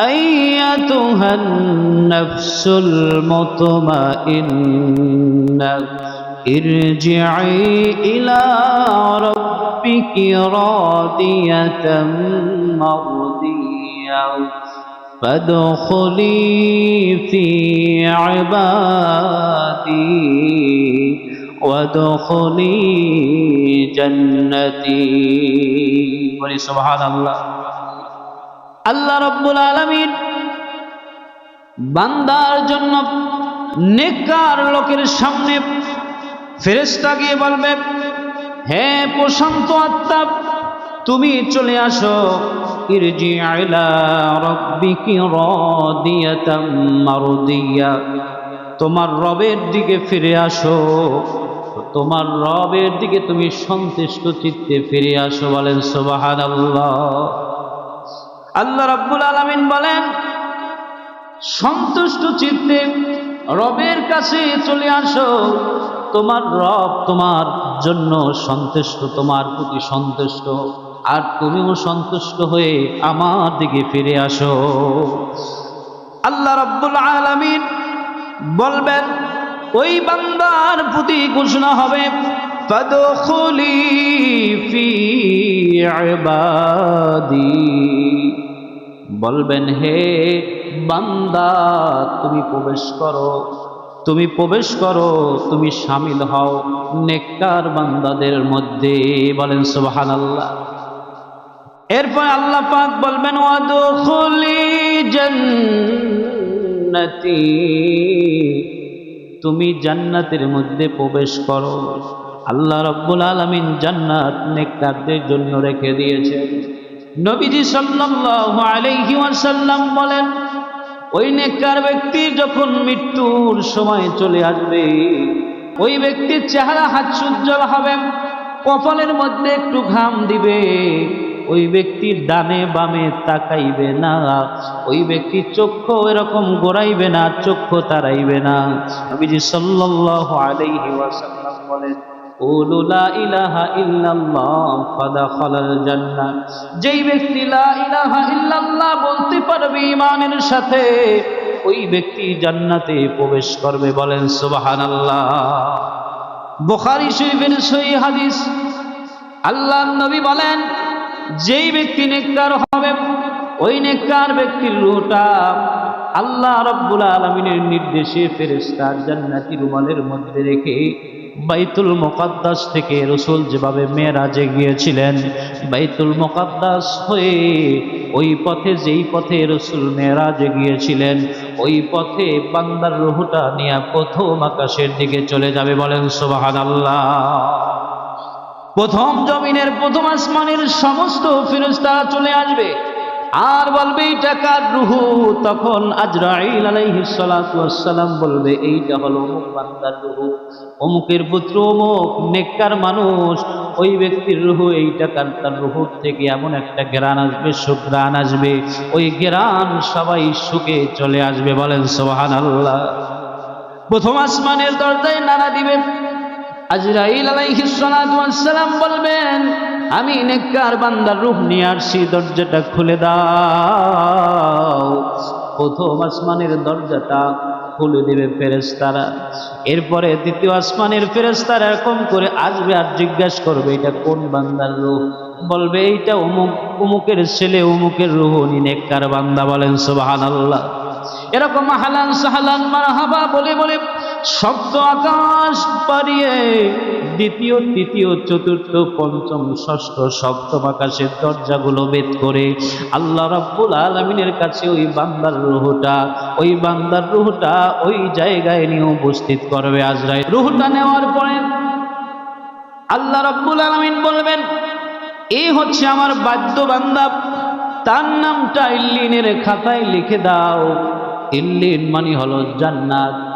أيتها النفس المطمئنة ارجعي إلى ربك راضية مرضية فادخلي في عبادي وادخلي جنتي. ولي سبحان الله আল্লাহ রব্বুল আলামিন বান্দার জন্য নেককার লোকের সামনে ফেরেশতা গিয়ে বলবে, হে প্রশান্ত আত্মা, তুমি চলে আসো। ইরজি আলা রব্বিকি রাদিয়াতাম মারদিয়া। তোমার রবের দিকে ফিরে আসো। তোমার রবের দিকে তুমি সন্তুষ্ট চিত্তে ফিরে আসো বলেন সুবহানাল্লাহ। আল্লাহ রাব্বুল আলামিন বলেন, সন্তুষ্ট চিত্তে রবের কাছে চলে আসো। তোমার রব তোমার জন্য সন্তুষ্ট, তোমার প্রতি সন্তুষ্ট। আর তুমিও সন্তুষ্ট হয়ে আমার দিকে ফিরে আসো। আল্লাহ রাব্বুল আলামিন বলবেন, ওই বান্দার প্রতি ঘোষণা হবে, ফাদখুলি ফি ইবাদি। বলবেন, হে বান্দা, তুমি প্রবেশ করো, তুমি প্রবেশ করো, তুমি সামিল হও নেককার বান্দাদের মধ্যে। বলেন, সুবহানাল্লাহ। এরপর আল্লাহ পাক বলবেন, ওয়াদখুলি জান্নাতি, তুমি জান্নাতের মধ্যে প্রবেশ করো। আল্লাহ রব্বুল আলামিন জান্নাত নেককারদের জন্য রেখে দিয়েছেন। নবীজি সাল্লাল্লাহু আলাইহি ওয়াসাল্লাম বলেন, ওই নেককার ব্যক্তি যখন মৃত্যুর সময় চলে আসবে, ওই ব্যক্তির চেহারা হাত হাস্যোজ্জ্বল হবে, কপালের মধ্যে একটু ঘাম দিবে, ওই ব্যক্তির ডানে বামে তাকাইবে না, ওই ব্যক্তির চক্ষু এরকম গোড়াইবে না, চক্ষু তারাইবে না। নবীজি সাল্লাল্লাহু আলাইহি ওয়াসাল্লাম বলেন قولوا لا إله إلا الله فدخل الجنة যেই ব্যক্তি লা ইলাহা ইল্লাল্লাহ বলতে পারবে ঈমানের সাথে ওই ব্যক্তি জান্নাতে প্রবেশ করবে বলেন সুবহানাল্লাহ বুখারী শরীফের সহিহ হাদিস আল্লাহ নবী বলেন যেই ব্যক্তি নেককার হবে ওই নেককার ব্যক্তির রুহটা আল্লাহ রব্বুল আলমিনের নির্দেশে ফেরেস্তার জান্নাতি রুমালের মধ্যে রেখে বাইতুল মোকাদ্দাস থেকে রসুল যেভাবে মেয়েরাজে গিয়েছিলেন, বাইতুল মোকাদ্দাস হয়ে ওই পথে যেই পথে রসুল মেয়েরাজে গিয়েছিলেন, ওই পথে বান্দার রুহুটা নিয়ে প্রথম আকাশের দিকে চলে যাবে বলেন সোবাহান আল্লাহ প্রথম জমিনের, প্রথম আসমানের সমস্ত ফেরস্তা চলে আসবে। আর বলবে এই টাকার রুহু তখন আজরাইল আলাইহিস বলবে এইটা হলো অমুক রুহু অমুকের পুত্র অমুক নেককার মানুষ, ওই ব্যক্তির রুহু, এই টাকার তার রুহু থেকে এমন একটা গ্রান আসবে সুগ্রান আসবে। ওই গ্রান সবাই সুখে চলে আসবে। বলেন সোহান সুবহানাল্লাহ। প্রথম আসমানের দরজায় নাড়া দিবে আজরাইল আলাইহিস বলবেন আমি নেককার বান্দার রূপ নিয়ে আসছি, দরজাটা খুলে দাও। প্রথম আসমানের দরজাটা খুলে দেবে ফেরেস্তারা এরপরে দ্বিতীয় আসমানের ফেরেস্তারা এরকম করে আসবে আর জিজ্ঞাসা করবে, এটা কোন বান্দার রূপ? বলবে, এইটা অমুক, অমুকের ছেলে, অমুকের রুহ নেককার বান্দা বলেন, সুবহানাল্লাহ। এরকম হালান সাহালান মারহাবা বলে বলে সপ্ত আকাশ পারিয়ে দ্বিতীয়, তৃতীয়, চতুর্থ, পঞ্চম, ষষ্ঠ, সপ্তম আকাশের দরজাগুলো বেদ করে আল্লাহ রাব্বুল আলমিনের কাছে ওই বান্দার রুহটা, ওই বান্দার রুহটা ওই জায়গায় নিয়ে উপস্থিত করবে আজরাই রুহটা নেওয়ার পরে আল্লাহ রাব্বুল আলমিন বলবেন এই হচ্ছে আমার বাদ্য বান্দা, তার নামটা ইল্লিনের খাতায় লিখে দাও। ইল্লিন মানে হলো জান্নাত।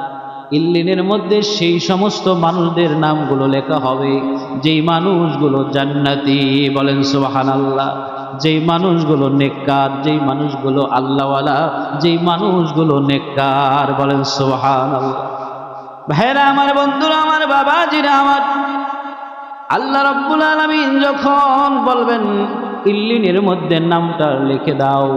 ইল্লিনের মধ্যে সেই সমস্ত মানুষদের নামগুলো লেখা হবে। যেই মানুষগুলো জান্নাতি বলেন সোহান আল্লাহ যেই মানুষগুলো নেককার, যেই মানুষগুলো আল্লাহওয়ালা, যেই মানুষগুলো নেককার বলেন সোহান আল্লাহ ভাইরা আমার, বন্ধুরা আমার বাবা বাবাজিরা আমার, আল্লাহ রব্বুল আলমিন যখন বলবেন, ইল্লিনের মধ্যে নামটা লিখে দাও।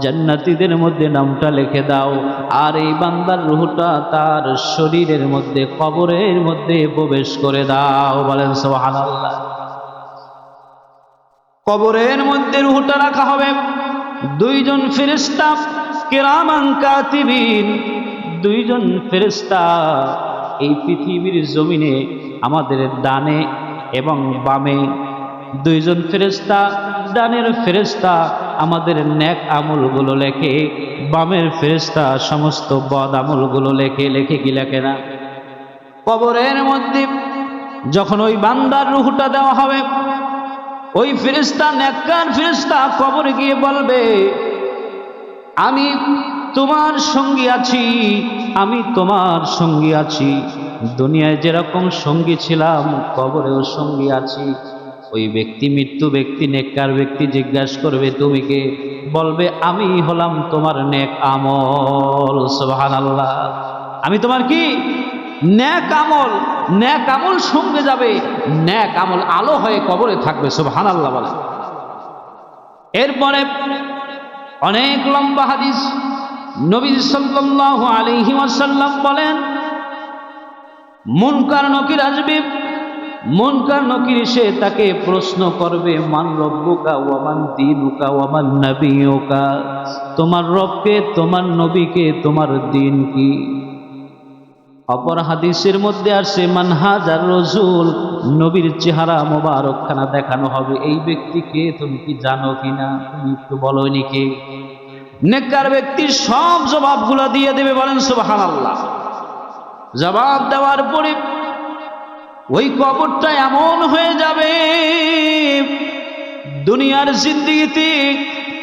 জান্নাতীদের মধ্যে নামটা লিখে দাও। আর এই বান্দার রুহটা তার শরীরের মধ্যে, কবরের মধ্যে প্রবেশ করে দাও, বলেন সুবহানাল্লাহ। কবরের মধ্যে রুহটা রাখা হবে। দুইজন ফেরেস্তা কেরামান কাতিবিন। দুইজন ফেরেস্তা এই পৃথিবীর জমিনে, আমাদের ডানে এবং বামে। দুইজন ফেরেস্তা ডানের ফেরেস্তা আমাদের ন্যাক আমলগুলো লেখে, বামের ফেরেস্তা সমস্ত বদ আমলগুলো লেখে লেখে কি লেখে না? কবরের মধ্যে যখন ওই বান্দার রুহটা দেওয়া হবে, ওই ফেরেস্তা ন্যাক্কার ফেরেস্তা কবরে গিয়ে বলবে, আমি তোমার সঙ্গী আছি, আমি তোমার সঙ্গী আছি। দুনিয়ায় যেরকম সঙ্গী ছিলাম, কবরেও সঙ্গী আছি। ওই ব্যক্তি মৃত্যু ব্যক্তি, নেককার ব্যক্তি জিজ্ঞাসা করবে, তুমি কে? বলবে, আমি হলাম তোমার নেক আমল। সুবহানাল্লাহ। আমি তোমার কি? ন্যাক আমল। ন্যাক আমল সঙ্গে যাবে ন্যাক আমল আলো হয়ে কবরে থাকবে, সুবহানাল্লাহ বলে। এরপরে অনেক লম্বা হাদিস নবী সাল্লাল্লাহু আলাইহি ওয়াসাল্লাম বলেন, মুনকার নকির আসবে মুনকার নকির সে তাকে প্রশ্ন করবে, মান রব্বুকা ওয়ামান দিনুকা ওয়ামান নবিয়ুকা? তোমার রবকে, তোমার নবীকে, তোমার দিন কি? অপর হাদিসের মধ্যে আসে মানহাজার রসুল নবীর চেহারা মোবারকখানা দেখানো হবে, এই ব্যক্তিকে তুমি কি জানো কিনা? তুমি একটু বলোনি কে? নেককার ব্যক্তি সব জবাবগুলো দিয়ে দেবে বলেন সুবাহান আল্লাহ জবাব দেওয়ার পরে ওই কবরটা এমন হয়ে যাবে, দুনিয়ার জিন্দিগিতে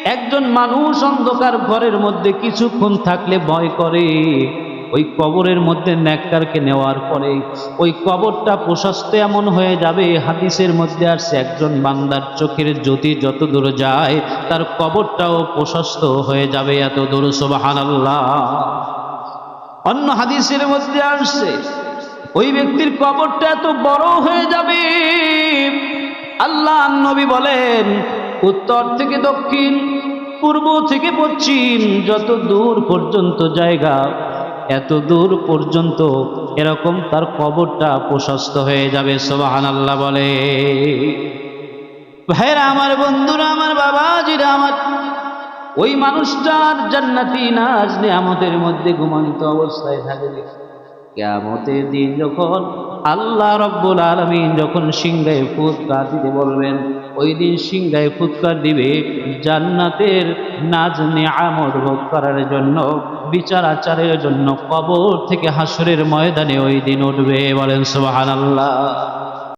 একজন মানুষ অন্ধকার ঘরের মধ্যে কিছুক্ষণ থাকলে ভয় করে। ওই কবরের মধ্যে ন্যাক্কারকে নেওয়ার পরে ওই কবরটা প্রশস্ত এমন হয়ে যাবে, হাদিসের মধ্যে আসছে, একজন বান্দার চোখের জ্যোতি যত দূর যায়, তার কবরটাও প্রশস্ত হয়ে যাবে এত দূর সোবাহান অন্য হাদিসের মধ্যে আসছে ওই ব্যক্তির কবরটা এত বড় হয়ে যাবে। আল্লাহ নবী বলেন, উত্তর থেকে দক্ষিণ, পূর্ব থেকে পশ্চিম, যত দূর পর্যন্ত জায়গা, এত দূর পর্যন্ত এরকম তার কবরটা প্রশস্ত হয়ে যাবে সোবাহান আল্লাহ বলে। ভাইরা, আমার বন্ধুরা, আমার বাবাজিরা, আমার ওই মানুষটার জান্নাতি নাজ আমাদের মধ্যে ঘুমন্ত অবস্থায় থাকবে কেমতের দিন যখন আল্লাহ রব্বুল আলমিন যখন সিংহায় ফুৎকার দিতে বলবেন, ওই দিন সিংহায় ফুৎকার দিবে জান্নাতের নাজ আমদ ভোগ করার জন্য বিচার আচারের জন্য কবর থেকে হাসরের ময়দানে ওই দিন উঠবে বলেন সোহান আল্লাহ